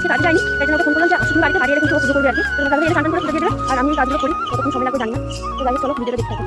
আজকে কাজে যায়নি তাই জন্য ফোন করলাম যে আসুন বাড়িতে বাড়ি কিন্তু পুজো করবে আর কি? তো তাহলে এটা স্নান করে পুজো দিয়ে দেবে আর আমি কাজগুলো করি কতক্ষণ সময় লাগবে, জানি না। তো যাই চলো, ভিডিওটা দেখতে থাকো।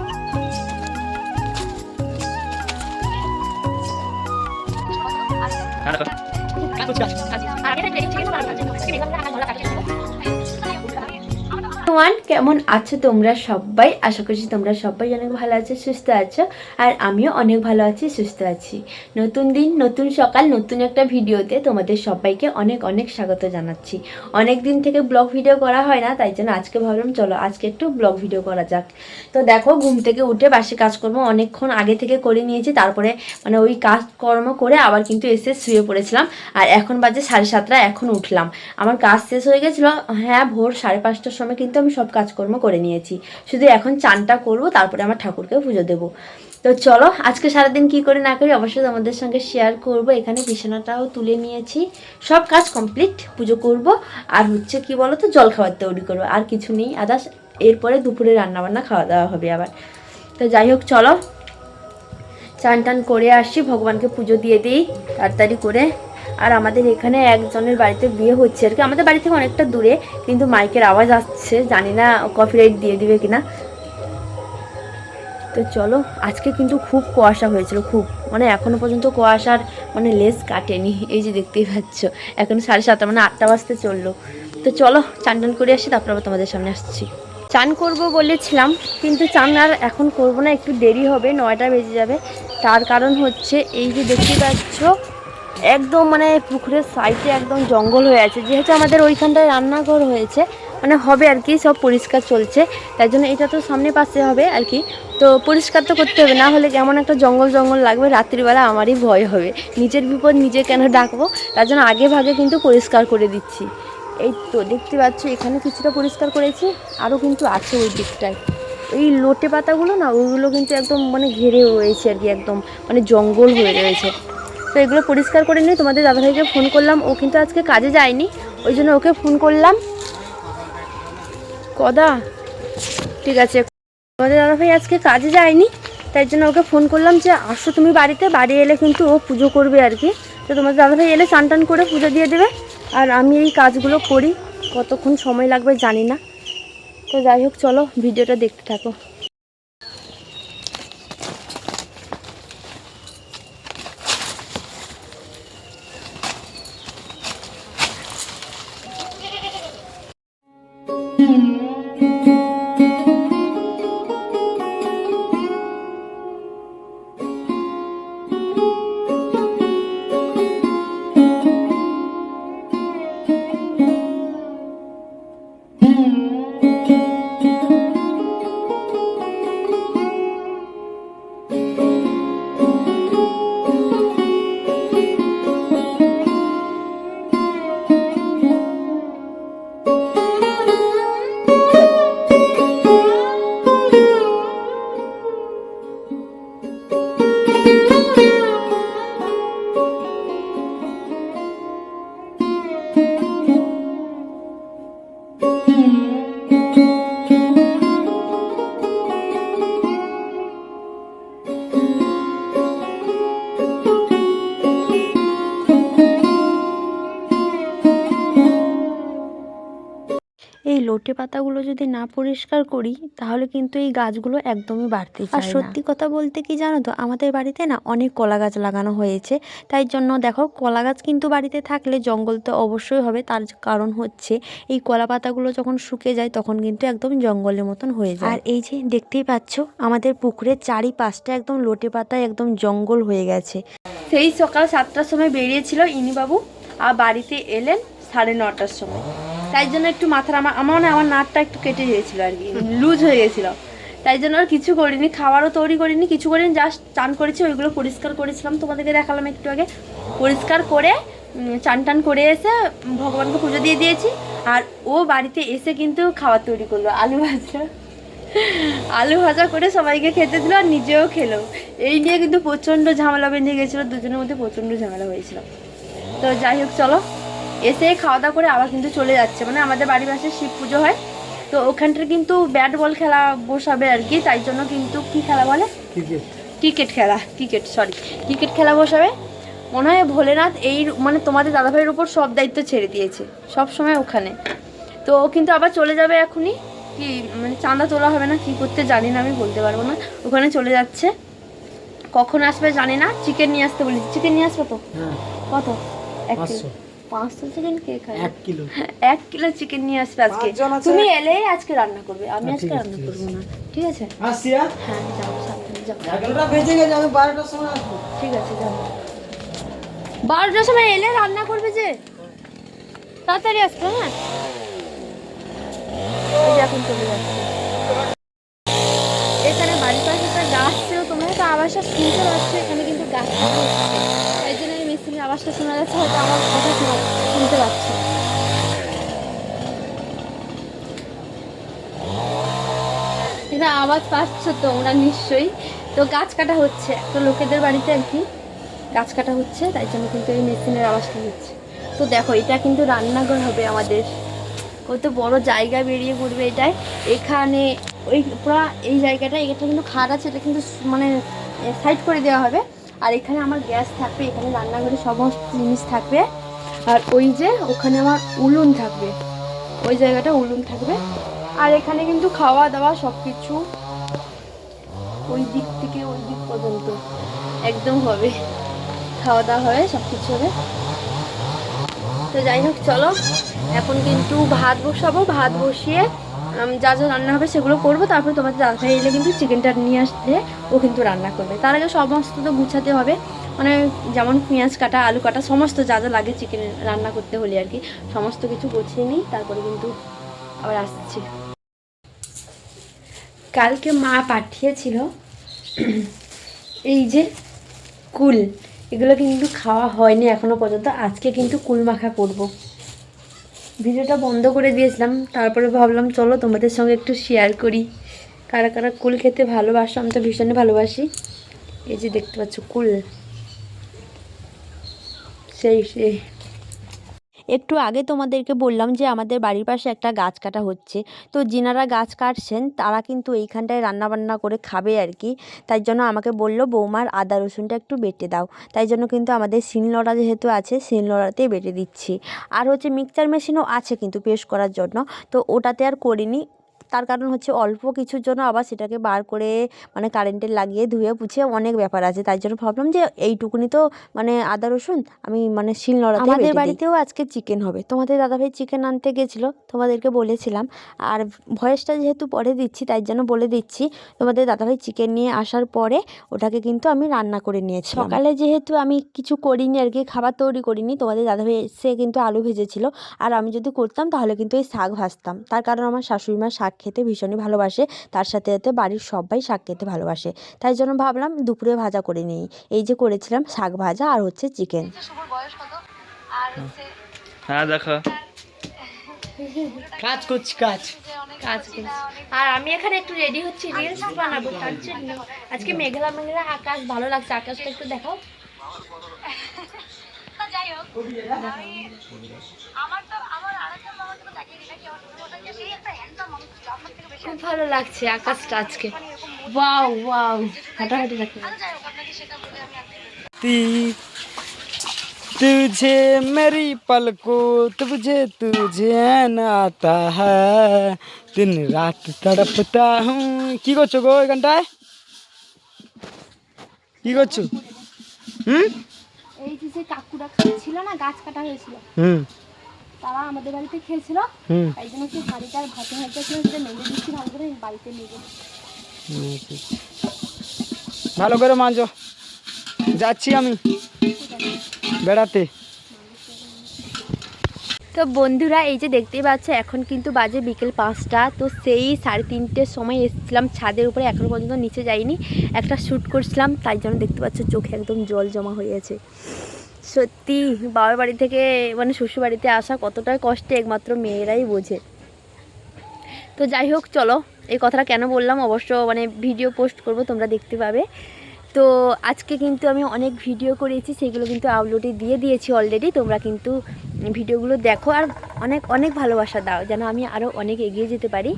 ওয়ান কেমন আছো তোমরা সবাই? আশা করছি তোমরা সবাই অনেক ভালো আছো, সুস্থ আছো, আর আমিও অনেক ভালো আছি, সুস্থ আছি। নতুন দিন, নতুন সকাল, নতুন একটা ভিডিওতে তোমাদের সবাইকে অনেক অনেক স্বাগত জানাচ্ছি। অনেক দিন থেকে ব্লগ ভিডিও করা হয় না, তাই জন্য আজকে ভাবলাম, চলো আজকে একটু ব্লগ ভিডিও করা যাক। তো দেখো, ঘুম থেকে উঠে বাসে কাজকর্ম অনেকক্ষণ আগে থেকে করে নিয়েছি, তারপরে মানে ওই কাজকর্ম করে আবার কিন্তু এসে শুয়ে পড়েছিলাম, আর এখন বাজে সাড়ে সাতটা, এখন উঠলাম। আমার কাজ শেষ হয়ে গেছিল হ্যাঁ ভোর সাড়ে পাঁচটার সময় কিন্তু আমি সব কাজকর্ম করে নিয়েছি। শুধু এখন চানটা করব, তারপরে আমার ঠাকুরকে পুজো দেবো। তো চলো, আজকে সারাদিন কি করে না করি অবশ্যই তোমাদের সঙ্গে শেয়ার করব। এখানে বিছানাটাও তুলে নিয়েছি। সব কাজ কমপ্লিট পুজো করব। আর হচ্ছে কি বলো তো জল খাবার তৈরি করব। আর কিছু নেই। আদার্স এরপরে দুপুরে রান্নাবান্না খাওয়া দাওয়া হবে আবার। তো যাই হোক, চলো। চান টান করে আসি, ভগবানকে পুজো দিয়ে দিই। তাড়াতাড়ি করে আর আমাদের এখানে একজনের বাড়িতে বিয়ে হচ্ছে আর কি। আমাদের বাড়ি থেকে অনেকটা দূরে, কিন্তু মাইকের আওয়াজ আসছে, জানি না কপিরাইট দিয়ে দিবে কিনা। তো চলো, আজকে কিন্তু খুব কুয়াশা হয়েছিল, খুব। মানে এখনও পর্যন্ত কুয়াশার মানে লেস কাটেনি, এই যে দেখতেই পাচ্ছ। এখন সাড়ে সাতটা মানে আটটা বাজতে চলল। তো চলো, চান টান করে আসি, তারপর আবার তোমাদের সামনে আসছি। চান করব বলেছিলাম, কিন্তু চান আর এখন করব না, একটু দেরি হবে, নয়টা বেজে যাবে। তার কারণ হচ্ছে, এই যে দেখতে পাচ্ছ একদম মানে পুকুরের সাইডে একদম জঙ্গল হয়ে আছে। যেহেতু আমাদের ওইখানটায় রান্নাঘর হয়েছে মানে হবে আর কি, সব পরিষ্কার চলছে। তাই জন্য এটা তো সামনে পাশে হবে আর কি। তো পরিষ্কার তো করতে হবে, না হলে কেমন একটা জঙ্গল জঙ্গল লাগবে, রাত্রিবেলা আমারই ভয় হবে। নিজের বিপদ নিজে কেন ডাকবো? তার জন্য আগে ভাগে কিন্তু পরিষ্কার করে দিচ্ছি। এই তো দেখতে পাচ্ছ, এখানে কিছুটা পরিষ্কার করেছি আরও কিন্তু আছে ওই দিকটায়। এই লোটে পাতাগুলো না ওইগুলো কিন্তু একদম মানে ঘেরে রয়েছে আর কি, একদম মানে জঙ্গল হয়ে রয়েছে। তো এগুলো পরিষ্কার করে নিয়ে তোমাদের দাদাভাইকে ফোন করলাম। ও কিন্তু আজকে কাজে যায়নি, ওই জন্য ওকে ফোন করলাম। কদা, ঠিক আছে। তোমাদের দাদাভাই আজকে কাজে যায়নি, তাই জন্য ওকে ফোন করলাম যে আসো তুমি বাড়িতে, বাড়ি এলে কিন্তু ও পুজো করবে আর কি। তো তোমাদের দাদাভাই এলে চান টান করে পুজো দিয়ে দেবে। আর আমি এই কাজগুলো করি, কতক্ষণ সময় লাগবে জানি না। তো যাই হোক, চলো ভিডিওটা দেখতে থাকো। পাতাগুলো যদি না পরিষ্কার করি তাহলে কিন্তু এই গাছগুলো একদমই বাড়তে আর সত্যি কথা বলতে কি জানো তো আমাদের বাড়িতে না অনেক কলা গাছ লাগানো হয়েছে। তাই জন্য দেখো কলা গাছ কিন্তু বাড়িতে থাকলে জঙ্গল তো অবশ্যই হবে। তার কারণ হচ্ছে এই কলা পাতাগুলো যখন শুকে যায় তখন কিন্তু একদম জঙ্গলের মতন হয়ে যায়। আর এই যে দেখতেই পাচ্ছ আমাদের পুকুরের চারিপাশটা একদম লোটে পাতায় একদম জঙ্গল হয়ে গেছে। সেই সকাল সাতটার সময় বেরিয়েছিল ইনিবাবু আর বাড়িতে এলেন সাড়ে নটার সময়। তাই জন্য একটু মাথার আমার আমার মানে আমার নাটটা একটু কেটে গিয়েছিল আর কি, লুজ হয়ে গেছিল তাই জন্য আর কিছু করিনি, খাবারও তৈরি করিনি, কিছু করিনি জাস্ট চান করেছি, ওইগুলো পরিষ্কার করেছিলাম, তোমাদেরকে দেখালাম একটু আগে। পরিষ্কার করে চান টান করে এসে ভগবানকে পুজো দিয়ে দিয়েছি। আর ও বাড়িতে এসে কিন্তু খাবার তৈরি করল, আলু ভাজা। আলু ভাজা করে সবাইকে খেতে দিল আর নিজেও খেলো। এই নিয়ে কিন্তু প্রচণ্ড ঝামেলা বেঁধে গেছিল দুজনের মধ্যে প্রচণ্ড ঝামেলা হয়েছিল। তো যাই হোক, চলো। এসে খাওয়া দাওয়া করে আবার কিন্তু চলে যাচ্ছে। মানে আমাদের বাড়ির পাশে শিব পুজো হয়। তো ওখানটার কিন্তু ব্যাট বল খেলা বসাবে আর কি তাই জন্য কিন্তু কি খেলা বলে? ক্রিকেট খেলা ক্রিকেট সরি ক্রিকেট খেলা বসাবে। মনে হয় ভোলেনাথ এই মানে তোমাদের দাদাভাইয়ের উপর সব দায়িত্ব ছেড়ে দিয়েছে সব সময় ওখানে। তো ও কিন্তু আবার চলে যাবে এখনই। কি মানে চাঁদা তোলা হবে না কি করতে জানি না আমি বলতে পারব না। ওখানে চলে যাচ্ছে। কখন আসবে জানি না। চিকেন নিয়ে আসতে বলেছি। চিকেন নিয়ে আসবে তো? হ্যাঁ। কত? এক পাঁচশো। চিকেন কে খায়? এক কিলো। এক কিলো চিকেন নিয়ে আসবে আজকে। তুমি এলে আজকে রান্না করবে আমি হ্যাঁ, আজকে রান্না করব না। ঠিক আছে? আসছি হ্যাঁ যাও সাবধানে এগারোটা বেজে গেছে আমি বারোটার সময় আসব। ঠিক আছে যাও। বারোটার সময় এলে রান্না করবে যে? তাড়াতাড়ি আসবে হ্যাঁ? এখন চলে যাচ্ছে। এখানে বাড়ির পাশে একটা গাছ ছিল তোমরা তো আওয়াজটা শুনতে পাচ্ছ এখানে কিন্তু গাছ কাটা হচ্ছে তাই জন্য এই মিস্ত্রির আওয়াজটা শোনা যাচ্ছে, হয়তো আমার কথা শোনা শুনতে পাচ্ছ। এটা আওয়াজ পাচ্ছ তোমরা নিশ্চয়ই। তো গাছ কাটা হচ্ছে, তো লোকেদের বাড়িতে আর কি গাছ কাটা হচ্ছে, তাই জন্য কিন্তু এই মেশিনের আওয়াজটা হচ্ছে। তো দেখো, এটা কিন্তু রান্নাঘর হবে আমাদের। কত বড় জায়গা বেরিয়ে পড়বে এটাই এখানে ওই পুরো এই জায়গাটা এটা কিন্তু খাট আছে, এটা কিন্তু মানে সাইড করে দেওয়া হবে। আর এখানে আমার গ্যাস থাকবে, এখানে রান্নাঘরে সমস্ত জিনিস থাকবে। আর ওই যে ওখানে আমার উলুন থাকবে, ওই জায়গাটা উলুন থাকবে। আর এখানে কিন্তু খাওয়া দাওয়া সব কিছু ওই দিক থেকে ওই দিক পর্যন্ত একদম হবে। খাওয়া দাওয়া হবে সব কিছু হবে। তো যাই হোক, চলো। এখন কিন্তু ভাত বসাবো, ভাত বসিয়ে যা যা রান্না হবে সেগুলো করব, তারপরে তোমাদের দাদা এলে কিন্তু চিকেনটা নিয়ে আসলে ও কিন্তু রান্না করবে। তার আগে সমস্ত তো গুছাতে হবে মানে যেমন পেঁয়াজ কাটা, আলু কাটা, সমস্ত যা যা লাগে চিকেন রান্না করতে হলে আর কি, সমস্ত কিছু গুছিয়ে নিই, তারপরে কিন্তু আবার আসছি। কালকে মা পাঠিয়েছিল এই যে কুল, এগুলো কিন্তু খাওয়া হয়নি এখনও পর্যন্ত, আজকে কিন্তু কুল মাখা করব। ভিডিওটা বন্ধ করে দিয়েছিলাম, তারপরে ভাবলাম চলো তোমাদের সঙ্গে একটু শেয়ার করি। কারা কারা কুল খেতে ভালোবাসো, আমি তো ভীষণ ভালোবাসি। এই যে দেখতে পাচ্ছ কুল। সেই সেই। একটু আগে তোমাদেরকে বললাম যে আমাদের বাড়ির পাশে একটা গাছ কাটা হচ্ছে। তো যিনারা গাছ কাটছেন, তারা কিন্তু এইখানটায় রান্না বান্না করে খাবে আর কি। তাই জন্য আমাকে বলল, বৌমার আদা রসুনটা একটু বেটে দাও। তাই জন্য কিন্তু আমাদের শিলনোড়া যেহেতু আছে, শিলনোড়াতেই বেটে দিচ্ছি। আর হচ্ছে মিক্সচার মেশিনও আছে কিন্তু পেস্ট করার জন্য। তো ওটাতে আর করিনি তার কারণ হচ্ছে অল্প কিছুর জন্য আবার সেটাকে বার করে মানে কারেন্টে লাগিয়ে ধুয়ে পুছে অনেক ব্যাপার আছে। তাই জন্য ভাবলাম যে এইটুকুনি তো মানে আদা রসুন আমি মানে শিলনোড়া আমাদের বাড়িতেও আজকে চিকেন হবে। তোমাদের দাদাভাই চিকেন আনতে গেছিল তোমাদেরকে বলেছিলাম। আর ভয়েসটা যেহেতু পরে দিচ্ছি তাই জন্য বলে দিচ্ছি তোমাদের দাদাভাই চিকেন নিয়ে আসার পরে ওটাকে কিন্তু আমি রান্না করে নিয়েছি সকালে যেহেতু আমি কিছু করিনি আর কি খাবার তৈরি করিনি তোমাদের দাদাভাই এসে কিন্তু আলু ভেজেছিল। আর আমি যদি করতাম তাহলে কিন্তু এই শাক ভাজতাম। তার কারণ আমার শাশুড়ি মা শাক খেতে ভীষণই ভালোবাসে। তার সাথে সাথে বাড়ির সবাই শাক খেতে ভালোবাসে। তাই জন্য ভাবলাম দুপুরে ভাজা করে নিই। এই যে করেছিলাম শাক ভাজা আর হচ্ছে চিকেন। হ্যাঁ দেখো। কাজ করছি কাজ। কাজ করছি। আর আমি এখানে একটু রেডি হচ্ছি রিলস বানাবো তার জন্য। আজকে মেঘলা মেঘলা আকাশ ভালো লাগছে। আকাশটা একটু দেখাও। খুব ভালো লাগছে আকাশটা আজকে ওয়াও ওয়াও হাঁটাহাঁটি রাখি ती तुझे मेरी पलकों तुझे तुझे न आता है दिन রাত তড়পতা হুম কি করছো গো এখানটায় কি করছো হুম এই যে যে কাকুরা ছিল না গাছ কাটা হয়েছিল হুম তারা আমাদের বাড়িতে খেয়েছিল। হুম। তাই জন্য সেই শাড়িটার ভাতে ভাতে ছিল সেটা মেলে দিচ্ছি ভালো করে বাড়িতে মেলে ভালো করে মাঞ্জো যাচ্ছি আমি বেড়াতে। তো বন্ধুরা এই যে দেখতেই পাচ্ছ এখন কিন্তু বাজে বিকেল পাঁচটা। তো সেই সাড়ে তিনটের সময় এসেছিলাম ছাদের উপরে এখনও পর্যন্ত নিচে যাইনি। একটা শ্যুট করছিলাম তাই জন্য দেখতে পাচ্ছ চোখে একদম জল জমা হয়ে আছে। সত্যি, বাবার বাড়ি থেকে মানে শ্বশুর বাড়িতে আসা কতটাই কষ্টে একমাত্র মেয়েরাই বোঝে। তো যাই হোক, চলো, এই কথাটা কেন বললাম? অবশ্য মানে ভিডিও পোস্ট করব, তোমরা দেখতে পাবে। তো আজকে কিন্তু আমি অনেক ভিডিও করেছি, সেগুলো কিন্তু আপলোডে দিয়ে দিয়েছি অলরেডি তোমরা কিন্তু ভিডিওগুলো দেখো, আর অনেক অনেক ভালোবাসা দাও, যেন আমি আরও অনেক এগিয়ে যেতে পারি।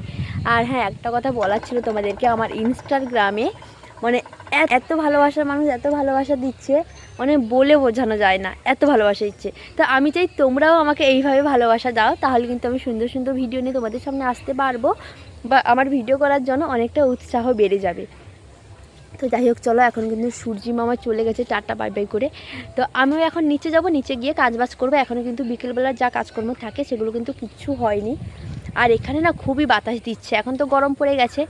আর হ্যাঁ একটা কথা বলার ছিল তোমাদেরকে, আমার ইনস্টাগ্রামে মানে এত ভালোবাসার মানুষ এত ভালোবাসা দিচ্ছে মানে বলে বোঝানো যায় না, এত ভালোবাসা দিচ্ছে। তো আমি চাই তোমরাও আমাকে এইভাবে ভালোবাসা দাও, তাহলে কিন্তু আমি সুন্দর সুন্দর ভিডিও নিয়ে তোমাদের সামনে আসতে পারব, বা আমার ভিডিও করার জন্য অনেকটা উৎসাহ বেড়ে যাবে। তো যাই হোক, চলো এখন কিন্তু সূর্যি মামা চলে গেছে টাটা বাই বাই করে। তো আমিও এখন নিচে যাব, নিচে গিয়ে কাজবাজ করব। এখনও কিন্তু বিকেলবেলা যা কাজকর্ম থাকে সেগুলো কিন্তু কিচ্ছু হয়নি। আর এখানে না খুবই বাতাস দিচ্ছে, এখন তো গরম পড়ে গেছে,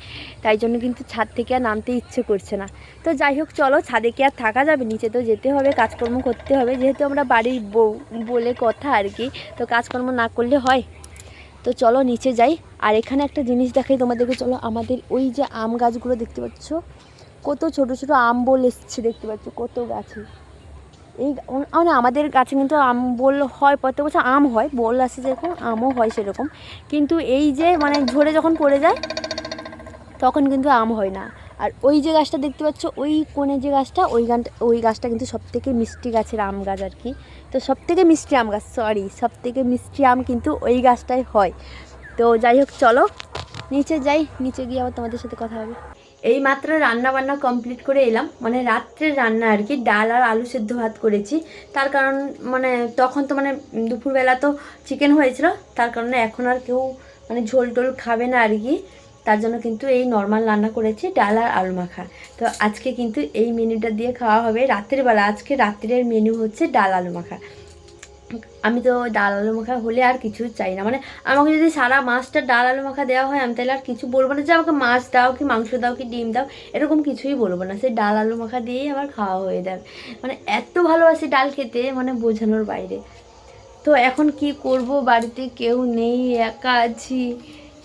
তাই জন্য কিন্তু ছাদ থেকে আর নামতে ইচ্ছে করছে না। তো যাই হোক, চলো ছাদে কি আর থাকা যাবে? নিচে তো যেতে হবে, কাজকর্ম করতে হবে। যেহেতু আমরা বাড়ির বউ বলে কথা আর কি, তো কাজকর্ম না করলে হয়। তো চলো নিচে যাই। আর এখানে একটা জিনিস দেখাই তোমাদেরকে, চলো আমাদের ওই যে আম গাছগুলো দেখতে পাচ্ছ কত ছোট ছোট আম বোল এসছে দেখতে পাচ্ছ, কত গাছে। এই মানে আমাদের গাছে কিন্তু আম বোল হয়, প্রত্যেক বছর আম হয়, বল আসে যেরকম, আমও হয় সেরকম। কিন্তু এই যে মানে ঝরে যখন পড়ে যায়, তখন কিন্তু আম হয় না। আর ওই যে গাছটা দেখতে পাচ্ছ, ওই কোণে যে গাছটা, ওই গানটা ওই গাছটা কিন্তু সবথেকে মিষ্টি গাছের আম গাছ আর কি। তো সবথেকে মিষ্টি আম গাছ সরি সবথেকে মিষ্টি আম কিন্তু ওই গাছটাই হয়। তো যাই হোক, চলো, নিচে যাই, নিচে গিয়ে আবার তোমাদের সাথে কথা হবে। এই মাত্র রান্না বান্না কমপ্লিট করে এলাম। মানে রাত্রের রান্না আর কি, ডাল আর আলু সেদ্ধ ভাত করেছি। তার কারণ মানে তখন তো মানে দুপুরবেলা তো চিকেন হয়েছিল, তার কারণে এখন আর কেউ মানে ঝোল টোল খাবে না আর কি। তার জন্য কিন্তু এই নর্মাল রান্না করেছি, ডাল আর আলু মাখা। তো আজকে কিন্তু এই মেনুটা দিয়ে খাওয়া হবে রাতের বেলা। আজকে রাত্রের মেনু হচ্ছে ডাল আলু মাখা। আমি তো ডাল আলু মাখা হলে আর কিছু চাই না। মানে আমাকে যদি সারা মাছটা ডাল আলু মাখা দেওয়া হয়, আমি তাহলে আর কিছু বলব না। যে আমাকে মাছ দাও কি মাংস দাও কি ডিম দাও, এরকম কিছুই বলব না। সেই ডাল আলু মাখা দিয়েই আমার খাওয়া হয়ে যাবে। মানে এত ভালোবাসি ডাল খেতে মানে বোঝানোর বাইরে। তো এখন কি করব? বাড়িতে কেউ নেই, একা আছি।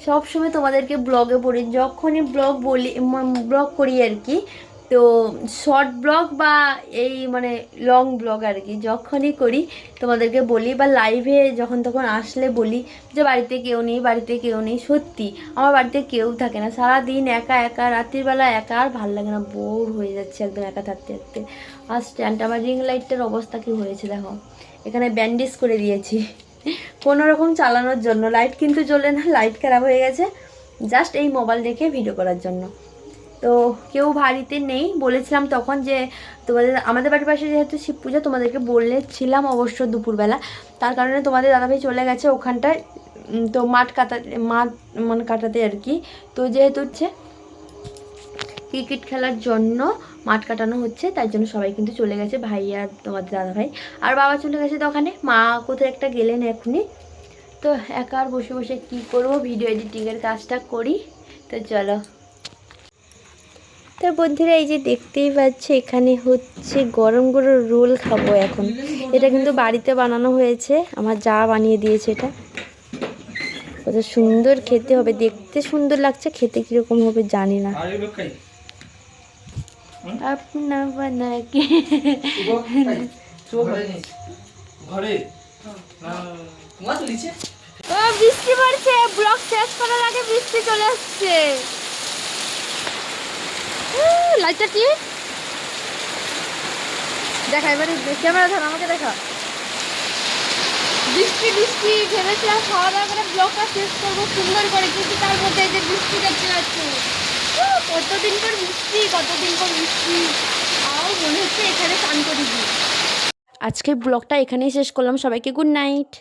সব সময় তোমাদেরকে ব্লগে পড়ি। যখনই ব্লগ বলি ব্লগ করি আর কি তো শর্ট ব্লগ বা এই মানে লং ব্লগ আর কি, যখনই করি তোমাদেরকে বলি বা লাইভে যখন তখন আসলে বলি যে বাড়িতে কেউ নেই, বাড়িতে কেউ নেই, সত্যি আমার বাড়িতে কেউ থাকে না। সারা দিন একা একা, রাত্রির বেলা একা আর ভালো লাগে না বোর হয়ে যাচ্ছে একদম একা থাকতে থাকতে। আর স্ট্যান্ড আমার রিং লাইটটার অবস্থা কি হয়েছে দেখো, এখানে ব্যান্ডেজ করে দিয়েছি। কোনো রকম চালানোর জন্য লাইট কিন্তু জ্বলে না লাইট খারাপ হয়ে গেছে। জাস্ট এই মোবাইল দেখে ভিডিও করার জন্য। তো কেউ বাড়িতে নেই। বলেছিলাম তখন যে তোমাদের, আমাদের বাড়ির পাশে যেহেতু শিব পূজা, তোমাদেরকে বলেছিলাম অবশ্য দুপুরবেলা। তার কারণে তোমাদের দাদাভাই চলে গেছে ওখানটায় তো মাঠ কাটা মাঠ মানে কাটাতে আর কি। তো যেহেতু হচ্ছে ক্রিকেট খেলার জন্য মাঠ কাটানো হচ্ছে, তাই জন্য সবাই কিন্তু চলে গেছে, ভাই আর তোমাদের দাদা ভাই আর বাবা চলে গেছে দোকানে মা কোথায় একটা গেলেন এখনই। তো একা আর বসে বসে কী করব, ভিডিও এডিটিংয়ের কাজটা করি। তো চলো। তো বন্ধুরা এই যে দেখতেই পাচ্ছে এখানে হচ্ছে গরম গরম রোল খাব এখন। এটা কিন্তু বাড়িতে বানানো হয়েছে আমার যা বানিয়ে দিয়েছে এটা। কত সুন্দর খেতে হবে দেখতে সুন্দর লাগছে খেতে কীরকম হবে জানি না। আপনা বানাকে ঘরে। বৃষ্টি পড়ছে ব্লগ শেষ করার আগে বৃষ্টি চলে আসছে। লাইটটা কি? দেখা, এবারে ক্যামেরা ধর, আমাকে দেখা। বৃষ্টি বৃষ্টি ভেবেছিলাম খাওয়া দাওয়া করে ব্লগটা শেষ করব, সুন্দর করে, কিন্তু তার মধ্যে এই যে বৃষ্টি দেখতে পাচ্ছি। কতদিন পর বৃষ্টি, কতদিন পর বৃষ্টি? আও মনে হচ্ছে এখানে চান করি আজকের ব্লগটা এখানেই শেষ করলাম, সবাইকে গুড নাইট।